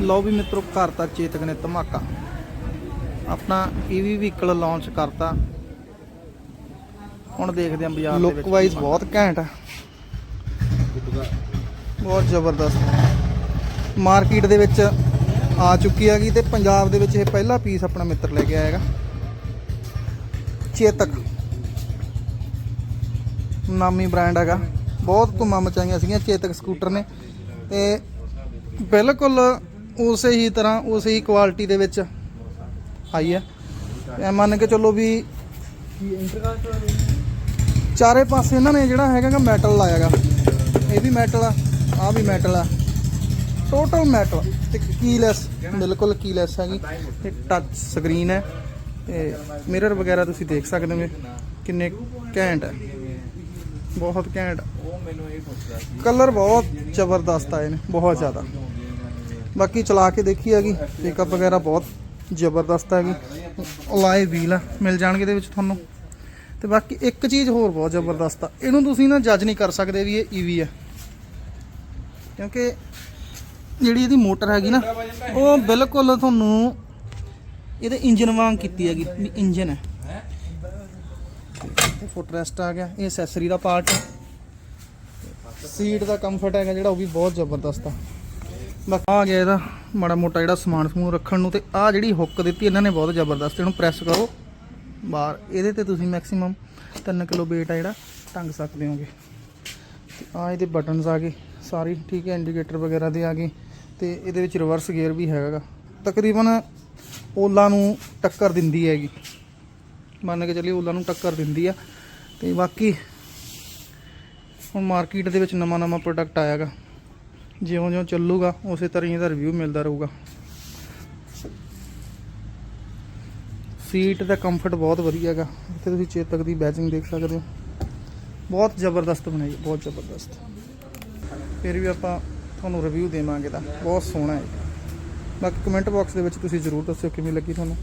ਲਓ ਵੀ ਮਿੱਤਰੋ ਕਰਤਾ ਚੇਤਕ ਨੇ ਧਮਾਕਾ। ਆਪਣਾ ਈਵੀ ਵਹੀਕਲ ਲਾਂਚ ਕਰਤਾ। ਹੁਣ ਦੇਖਦੇ ਆਂ ਬਾਜ਼ਾਰ ਦੇ ਵਿੱਚ ਲੁੱਕ ਵਾਈਜ਼ ਬਹੁਤ ਘੈਂਟ ਆ। ਬਹੁਤ ਜ਼ਬਰਦਸਤ। ਮਾਰਕੀਟ ਦੇ ਵਿੱਚ ਆ ਚੁੱਕੀ ਹੈਗੀ ਤੇ ਪੰਜਾਬ ਦੇ ਵਿੱਚ ਇਹ ਪਹਿਲਾ ਪੀਸ ਆਪਣਾ ਮਿੱਤਰ ਲੈ ਕੇ ਆਏਗਾ ਚੇਤਕ। ਨਾਮੀ ਬ੍ਰਾਂਡ ਹੈਗਾ। ਬਹੁਤ ਧੁੰਮਾਂ ਮਚਾਈਆਂ ਸੀਗੀਆਂ ਚੇਤਕ ਸਕੂਟਰ ਨੇ। ਤੇ ਬਿਲਕੁਲ ਉਸੇ ਹੀ ਤਰ੍ਹਾਂ, ਉਸੇ ਹੀ ਕੁਆਲਿਟੀ ਦੇ ਵਿੱਚ ਆਈ ਹੈ। ਇਹ ਮੰਨ ਕੇ ਚੱਲੋ ਵੀ ਚਾਰੇ ਪਾਸੇ ਇਹਨਾਂ ਨੇ ਜਿਹੜਾ ਹੈਗਾ ਮੈਟਲ ਲਾਇਆਗਾ ਇਹ ਵੀ ਮੈਟਲ ਆ ਆ ਵੀ ਮੈਟਲ ਆ। ਟੋਟਲ ਮੈਟਲ ਤੇ ਕੀਲੈਸ ਬਿਲਕੁਲ ਕੀਲੈਸ ਹੈਗੀ। ਤੇ ਟੱਚ ਸਕਰੀਨ ਹੈ। ਤੇ ਮਿਰਰ ਵਗੈਰਾ ਤੁਸੀਂ ਦੇਖ ਸਕਦੇ ਹੋ ਕਿੰਨੇ ਘੈਂਟ ਹੈ। ਬਹੁਤ ਘੈਂਟ। ਕਲਰ ਬਹੁਤ ਜ਼ਬਰਦਸਤ ਆਏ ਨੇ ਬਹੁਤ ਜ਼ਿਆਦਾ। ਬਾਕੀ ਚਲਾ ਕੇ ਦੇਖੀ ਹੈਗੀ। ਪਿਕਅਪ ਵਗੈਰਾ ਬਹੁਤ ਜ਼ਬਰਦਸਤ ਹੈਗੀ। ਅਲਾਏ ਵੀਲ ਆ, ਮਿਲ ਜਾਣਗੇ ਇਹਦੇ ਵਿੱਚ ਤੁਹਾਨੂੰ। ਤੇ ਬਾਕੀ ਇੱਕ ਚੀਜ਼ ਹੋਰ ਬਹੁਤ ਜ਼ਬਰਦਸਤ ਆ। ਇਹਨੂੰ ਤੁਸੀਂ ਨਾ ਜੱਜ ਨਹੀਂ ਕਰ ਸਕਦੇ ਵੀ ਇਹ ਈਵੀ ਆ। ਕਿਉਂਕਿ ਜਿਹੜੀ ਇਹਦੀ ਮੋਟਰ ਹੈਗੀ ਨਾ, ਉਹ ਬਿਲਕੁਲ ਤੁਹਾਨੂੰ ਇਹਦੇ ਇੰਜਨ ਵਾਂਗ ਕੀਤੀ ਹੈਗੀ, ਵੀ ਇੰਜਨ ਹੈ। ਤੇ ਫੁੱਟ ਰੈਸਟ ਆ ਗਿਆ, ਇਹ ਐਕਸੈਸਰੀ ਦਾ ਪਾਰਟ ਹੈ ਸੀਟ ਦਾ ਕੰਫਰਟ ਹੈਗਾ ਜਿਹੜਾ, ਉਹ ਵੀ ਬਹੁਤ ਜ਼ਬਰਦਸਤ ਆ। ਬਾਕੀ ਆ ਗਿਆ ਇਹਦਾ ਮਾੜਾ ਮੋਟਾ ਜਿਹੜਾ ਸਮਾਨ ਸਮੂਨ ਰੱਖਣ ਨੂੰ ਤੇ ਆ ਜਿਹੜੀ ਹੁੱਕ ਦਿੱਤੀ ਇਹਨਾਂ ਨੇ ਬਹੁਤ ਜ਼ਬਰਦਸਤ, ਇਹਨੂੰ ਪ੍ਰੈਸ ਕਰੋ। ਬਾਹਰ, ਇਹਦੇ ਤੇ ਤੁਸੀਂ ਮੈਕਸਿਮਮ 3 ਕਿਲੋ weight ਆ ਜਿਹੜਾ, ਟੰਗ ਸਕਦੇ ਹੋਗੇ। ਤੇ ਆ ਇਹਦੇ ਬਟਨਸ ਆ ਗਏ, ਸਾਰੀ, ਠੀਕ ਹੈ ਇੰਡੀਕੇਟਰ ਵਗੈਰਾ ਦੇ ਆ ਗਏ। ਤੇ ਇਹਦੇ ਵਿੱਚ ਰਿਵਰਸ ਗੇਅਰ ਵੀ ਹੈਗਾ ਤਕਰੀਬਨ ਓਲਾ ਨੂੰ ਟੱਕਰ ਦਿੰਦੀ ਹੈਗੀ। ਮੰਨ ਕੇ ਚੱਲੀਏ ਓਲਾ ਨੂੰ ਟੱਕਰ ਦਿੰਦੀ ਆ। ਤੇ ਬਾਕੀ ਹੁਣ ਮਾਰਕੀਟ ਦੇ ਵਿੱਚ ਨਵਾਂ ਨਵਾਂ ਪ੍ਰੋਡਕਟ ਆਇਆਗਾ ਜਿਉਂ ਜਿਉਂ ਚੱਲੂਗਾ, ਉਸੇ ਤਰ੍ਹਾਂ ਹੀ ਇਹਦਾ ਰਿਵਿਊ ਮਿਲਦਾ ਰਹੂਗਾ। ਸੀਟ ਦਾ ਕੰਫਰਟ ਬਹੁਤ ਵਧੀਆ ਹੈਗਾ। ਇੱਥੇ ਤੁਸੀਂ ਚੇਤਕ ਦੀ ਬੈਚਿੰਗ ਦੇਖ ਸਕਦੇ ਹੋ। ਬਹੁਤ ਜ਼ਬਰਦਸਤ ਬਣਾਈ, ਬਹੁਤ ਜ਼ਬਰਦਸਤ। ਫਿਰ ਵੀ ਆਪਾਂ ਤੁਹਾਨੂੰ ਰਿਵਿਊ ਦੇਵਾਂਗੇ ਦਾ ਬਹੁਤ ਸੋਹਣਾ ਹੈ। ਬਾਕੀ ਕਮੈਂਟ ਬਾਕਸ ਦੇ ਵਿੱਚ ਤੁਸੀਂ ਜ਼ਰੂਰ ਦੱਸਿਓ ਕਿਵੇਂ ਲੱਗੀ ਤੁਹਾਨੂੰ।